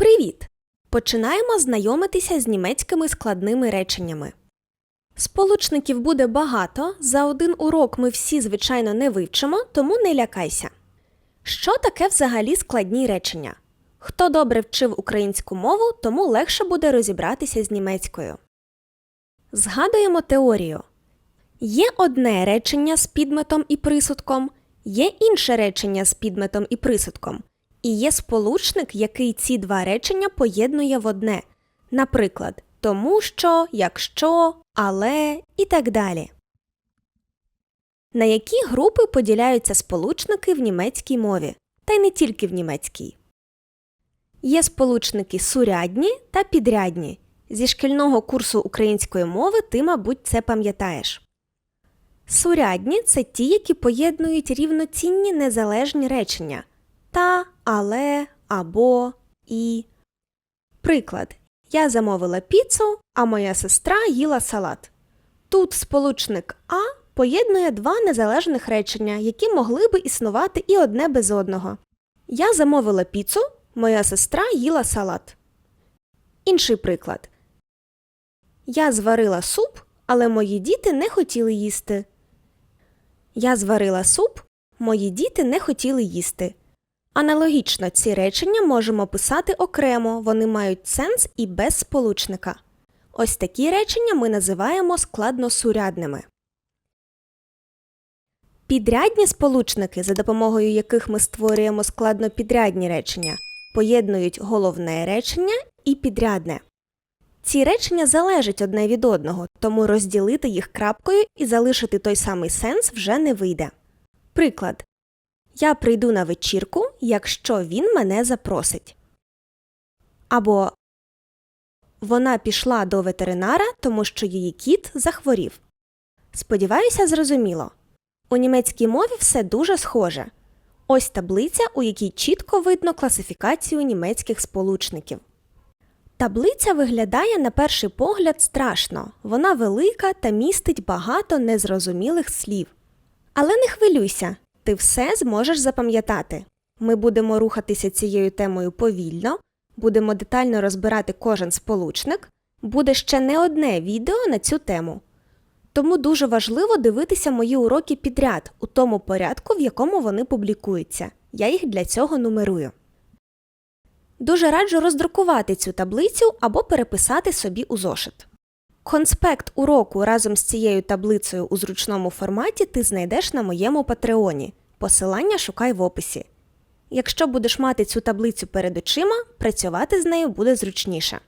Привіт! Починаємо знайомитися з німецькими складними реченнями. Сполучників буде багато, за один урок ми всі, звичайно, не вивчимо, тому не лякайся. Що таке взагалі складні речення? Хто добре вчив українську мову, тому легше буде розібратися з німецькою. Згадуємо теорію. Є одне речення з підметом і присудком, є інше речення з підметом і присудком. І є сполучник, який ці два речення поєднує в одне. Наприклад, тому що, якщо, але і так далі. На які групи поділяються сполучники в німецькій мові, та й не тільки в німецькій. Є сполучники сурядні та підрядні. Зі шкільного курсу української мови ти, мабуть, це пам'ятаєш. Сурядні це ті, які поєднують рівноцінні незалежні речення та, але, або, і. Приклад. Я замовила піцу, а моя сестра їла салат. Тут сполучник А поєднує два незалежних речення, які могли би існувати і одне без одного. Я замовила піцу, моя сестра їла салат. Інший приклад. Я зварила суп, але мої діти не хотіли їсти. Я зварила суп, мої діти не хотіли їсти. Аналогічно ці речення можемо писати окремо, вони мають сенс і без сполучника. Ось такі речення ми називаємо складносурядними. Підрядні сполучники, за допомогою яких ми створюємо складнопідрядні речення, поєднують головне речення і підрядне. Ці речення залежать одне від одного, тому розділити їх крапкою і залишити той самий сенс вже не вийде. Приклад. Я прийду на вечірку, якщо він мене запросить. Або Вона пішла до ветеринара, тому що її кіт захворів. Сподіваюся, зрозуміло. У німецькій мові все дуже схоже. Ось таблиця, у якій чітко видно класифікацію німецьких сполучників. Таблиця виглядає на перший погляд страшно. Вона велика та містить багато незрозумілих слів. Але не хвилюйся, ти все зможеш запам'ятати. Ми будемо рухатися цією темою повільно, будемо детально розбирати кожен сполучник, буде ще не одне відео на цю тему. Тому дуже важливо дивитися мої уроки підряд у тому порядку, в якому вони публікуються. Я їх для цього нумерую. Дуже раджу роздрукувати цю таблицю або переписати собі у зошит. Конспект уроку разом з цією таблицею у зручному форматі ти знайдеш на моєму патреоні. Посилання шукай в описі. Якщо будеш мати цю таблицю перед очима, працювати з нею буде зручніше.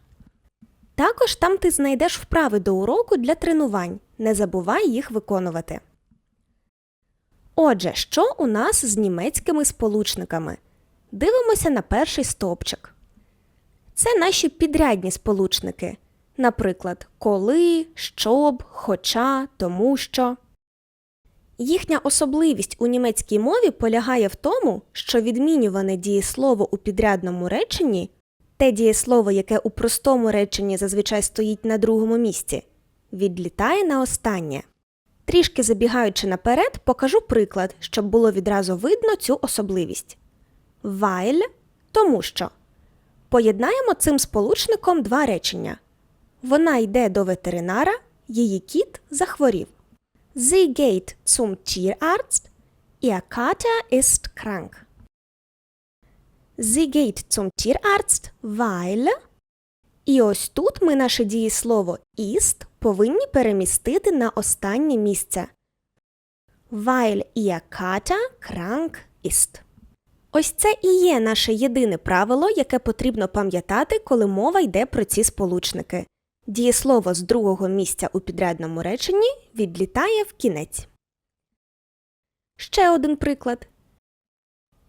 Також там ти знайдеш вправи до уроку для тренувань. Не забувай їх виконувати. Отже, що у нас з німецькими сполучниками? Дивимося на перший стовпчик. Це наші підрядні сполучники. Наприклад, коли, щоб, хоча, тому що. Їхня особливість у німецькій мові полягає в тому, що відмінюване дієслово у підрядному реченні те дієслово, яке у простому реченні зазвичай стоїть на другому місці, відлітає на останнє. Трішки забігаючи наперед, покажу приклад, щоб було відразу видно цю особливість. Weil – тому що. Поєднаємо цим сполучником два речення. Вона йде до ветеринара, її кіт захворів. Sie geht zum Tierarzt, ihr Kater ist krank. Sie geht zum Tierarzt, weil. І ось тут ми наше дієслово ist повинні перемістити на останнє місце. Weil ihr Kater krank ist. Ось це і є наше єдине правило, яке потрібно пам'ятати, коли мова йде про ці сполучники. Дієслово з другого місця у підрядному реченні відлітає в кінець. Ще один приклад.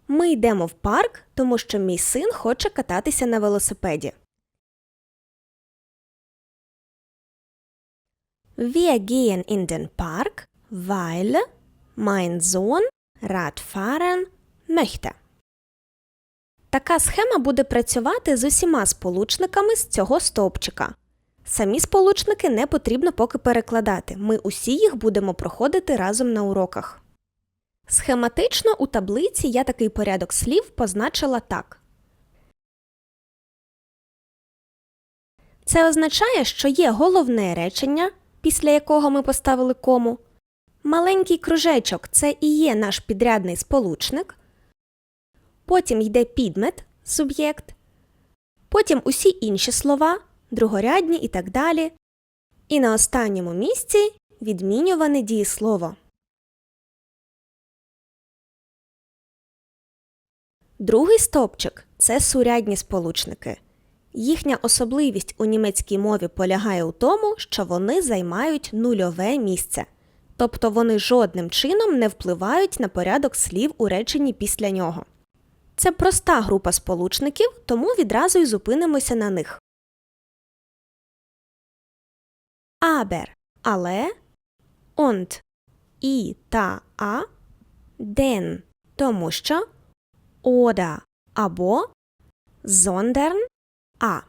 Ми йдемо в парк, тому що мій син хоче кататися на велосипеді. Wir gehen in den Park, weil mein Sohn Radfahren möchte. Така схема буде працювати з усіма сполучниками з цього стовпчика. Самі сполучники не потрібно поки перекладати. Ми усі їх будемо проходити разом на уроках. Схематично у таблиці я такий порядок слів позначила так. Це означає, що є головне речення, після якого ми поставили кому. Маленький кружечок це і є наш підрядний сполучник. Потім йде підмет, суб'єкт. Потім усі інші слова, другорядні і так далі. І на останньому місці відмінюване дієслово. Другий стовпчик це сурядні сполучники. Їхня особливість у німецькій мові полягає у тому, що вони займають нульове місце, тобто вони жодним чином не впливають на порядок слів у реченні після нього. Це проста група сполучників, тому відразу й зупинимося на них. Aber – але, und – і та а, den – тому що, oder – або, sondern – а.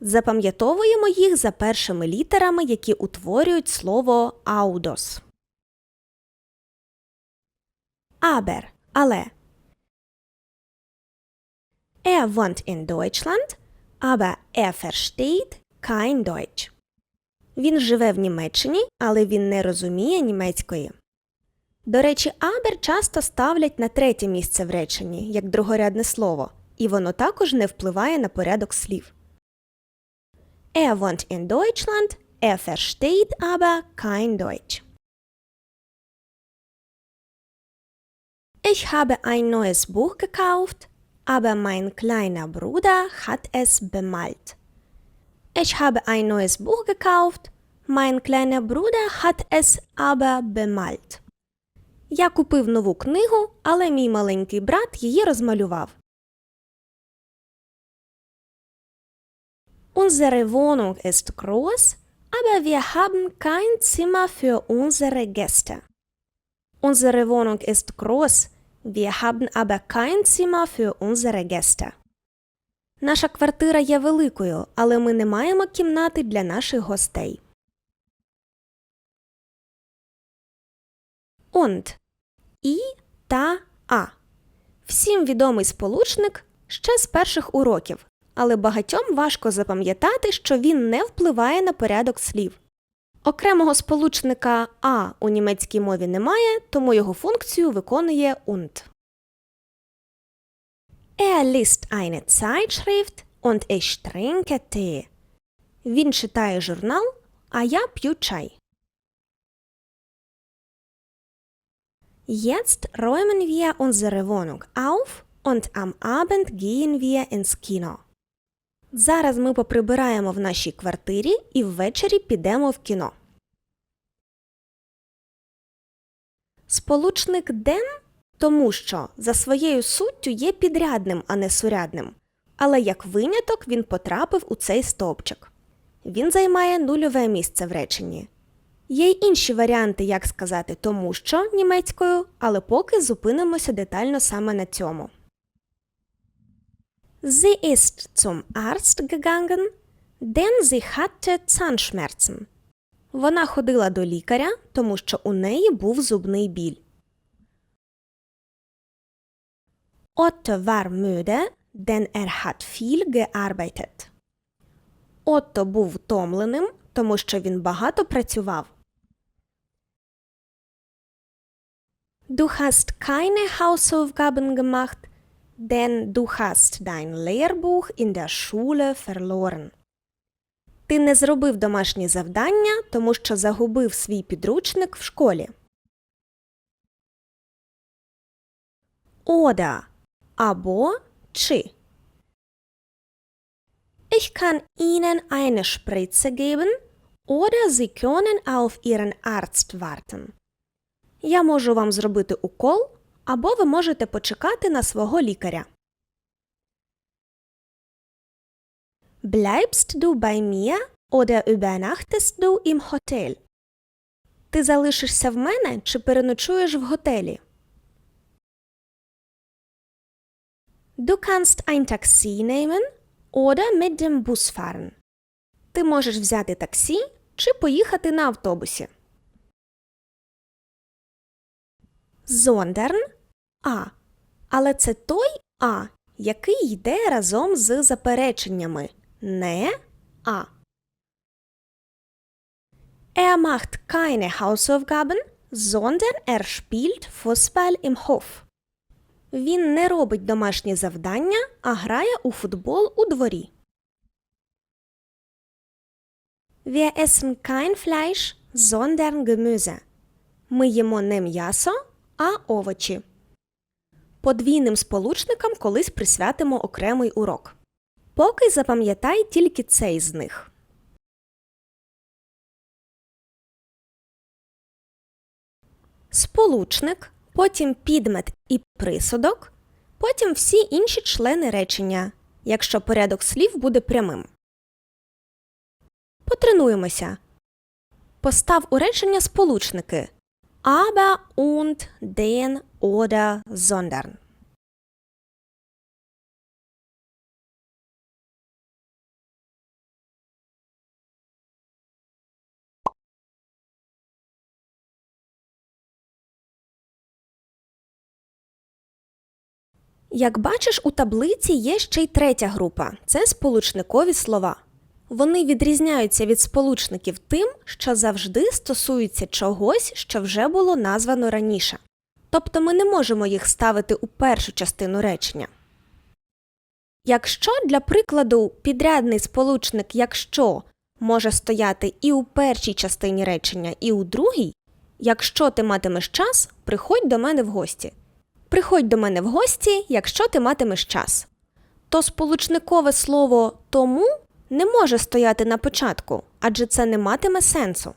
Запам'ятовуємо їх за першими літерами, які утворюють слово аудос. Aber – але. Er wohnt in Deutschland, aber er versteht kein Deutsch. Він живе в Німеччині, але він не розуміє німецької. До речі, aber часто ставлять на третє місце в реченні, як другорядне слово, і воно також не впливає на порядок слів. Er wohnt in Deutschland, er versteht aber kein Deutsch. Ich habe ein neues Buch gekauft, aber mein kleiner Bruder hat es bemalt. Ich habe ein neues Buch gekauft, mein kleiner Bruder hat es aber bemalt. Я купив нову книгу, але мій маленький брат її розмалював. Unsere Wohnung ist groß, aber wir haben kein Zimmer für unsere Gäste. Unsere Wohnung ist groß, wir haben aber kein Zimmer für unsere Gäste. Наша квартира є великою, але ми не маємо кімнати для наших гостей. Und і та а. Всім відомий сполучник ще з перших уроків, але багатьом важко запам'ятати, що він не впливає на порядок слів. Окремого сполучника а у німецькій мові немає, тому його функцію виконує und. Er liest eine Zeitschrift und ich trinke Tee. Він читає журнал, а я п'ю чай. Jetzt räumen wir unsere Wohnung auf und am Abend gehen wir ins Kino. Зараз ми поприбираємо в нашій квартирі і ввечері підемо в кіно. Сполучник den, тому що за своєю суттю є підрядним, а не сурядним. Але як виняток він потрапив у цей стовпчик. Він займає нульове місце в реченні. Є й інші варіанти, як сказати тому що німецькою, але поки зупинимося детально саме на цьому. Sie ist zum Arzt gegangen, denn sie hatte Zahnschmerzen. Вона ходила до лікаря, тому що у неї був зубний біль. Otto war müde, denn er hat viel gearbeitet. Отто був втомленим, тому що він багато працював. Du hast keine Hausaufgaben gemacht, denn du hast dein Lehrbuch in der Schule verloren. Ти не зробив домашні завдання, тому що загубив свій підручник в школі. Oder або чи. Ich kann Ihnen eine Spritze geben oder Sie können auf Ihren Arzt warten. Я можу вам зробити укол, або ви можете почекати на свого лікаря. Bleibst du bei mir oder übernachtest du im Hotel? Ти залишишся в мене чи переночуєш в готелі? Du kannst ein Taxi nehmen oder mit dem Bus fahren. Ти можеш взяти таксі чи поїхати на автобусі. Зондерн А. Але це той А, який йде разом з запереченнями не А. Er macht keine Hausaufgaben, sondern er spielt Fußball im Hof. Він не робить домашні завдання, а грає у футбол у дворі. Wir essen kein Fleisch, sondern Gemüse. Ми їмо не м'ясо, а овочі. Подвійним сполучникам колись присвятимо окремий урок. Поки запам'ятай тільки цей з них. Сполучник, потім підмет і присудок, потім всі інші члени речення, якщо порядок слів буде прямим. Потренуємося. Постав у речення сполучники aber und den oder sondern. Як бачиш, у таблиці є ще й третя група це сполучникові слова. Вони відрізняються від сполучників тим, що завжди стосуються чогось, що вже було названо раніше. Тобто ми не можемо їх ставити у першу частину речення. Якщо, для прикладу, підрядний сполучник якщо може стояти і у першій частині речення, і у другій, якщо ти матимеш час, приходь до мене в гості. Приходь до мене в гості, якщо ти матимеш час. То сполучникове слово тому не може стояти на початку, адже це не матиме сенсу.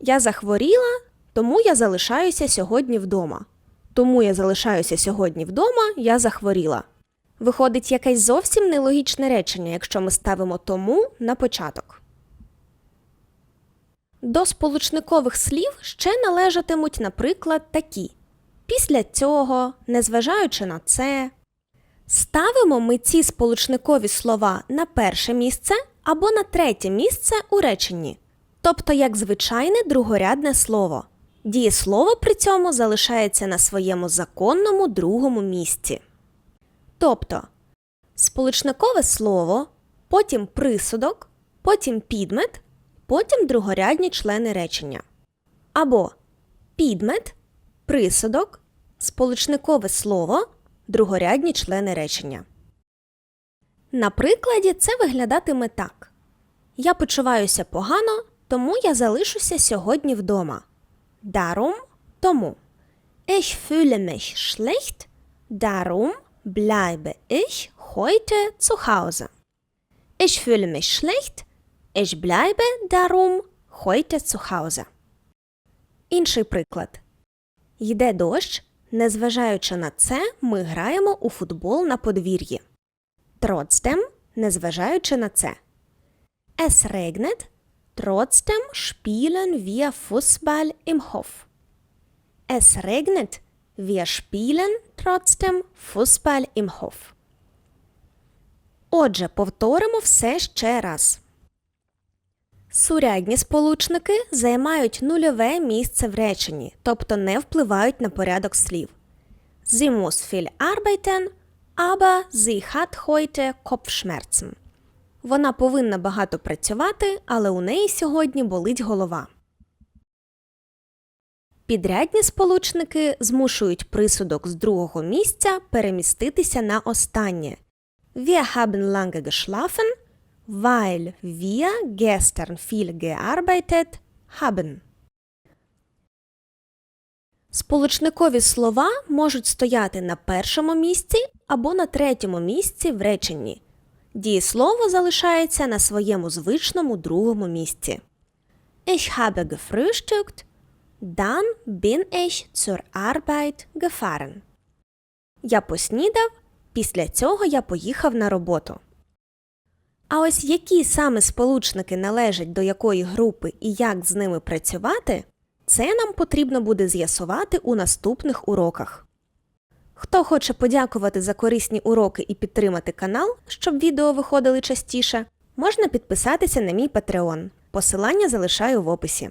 Я захворіла, тому я залишаюся сьогодні вдома. Тому я залишаюся сьогодні вдома, я захворіла. Виходить якесь зовсім нелогічне речення, якщо ми ставимо тому на початок. До сполучникових слів ще належатимуть, наприклад, такі після цього, незважаючи на це. Ставимо ми ці сполучникові слова на перше місце або на третє місце у реченні, тобто як звичайне другорядне слово. Дієслово при цьому залишається на своєму законному другому місці. Тобто сполучникове слово, потім присудок, потім підмет, потім другорядні члени речення. Або підмет, присудок, сполучникове слово, другорядні члени речення. На прикладі це виглядатиме так. Я почуваюся погано, тому я залишуся сьогодні вдома. Darum – тому. Ich fühle mich schlecht, darum bleibe ich heute zu Hause. Ich fühle mich schlecht, ich bleibe darum heute zu Hause. Інший приклад. Йде дощ, незважаючи на це, ми граємо у футбол на подвір'ї. Trotzdem, незважаючи на це. Es regnet, trotzdem spielen wir Fußball im Hof. Es regnet, wir spielen trotzdem Fußball im Hof. Отже, повторимо все ще раз. Сурядні сполучники займають нульове місце в реченні, тобто не впливають на порядок слів. Sie muss viel arbeiten, aber sie hat heute. Вона повинна багато працювати, але у неї сьогодні болить голова. Підрядні сполучники змушують присудок з другого місця переміститися на останнє. Wir haben lange geschlafen, weil wir gestern viel gearbeitet haben. Сполучникові слова можуть стояти на першому місці або на третьому місці в реченні. Дієслово залишається на своєму звичному другому місці. Ich habe gefrühstückt, dann bin ich zur Arbeit gefahren. Я поснідав, після цього я поїхав на роботу. А ось які саме сполучники належать до якої групи і як з ними працювати, це нам потрібно буде з'ясувати у наступних уроках. Хто хоче подякувати за корисні уроки і підтримати канал, щоб відео виходили частіше, можна підписатися на мій Patreon. Посилання залишаю в описі.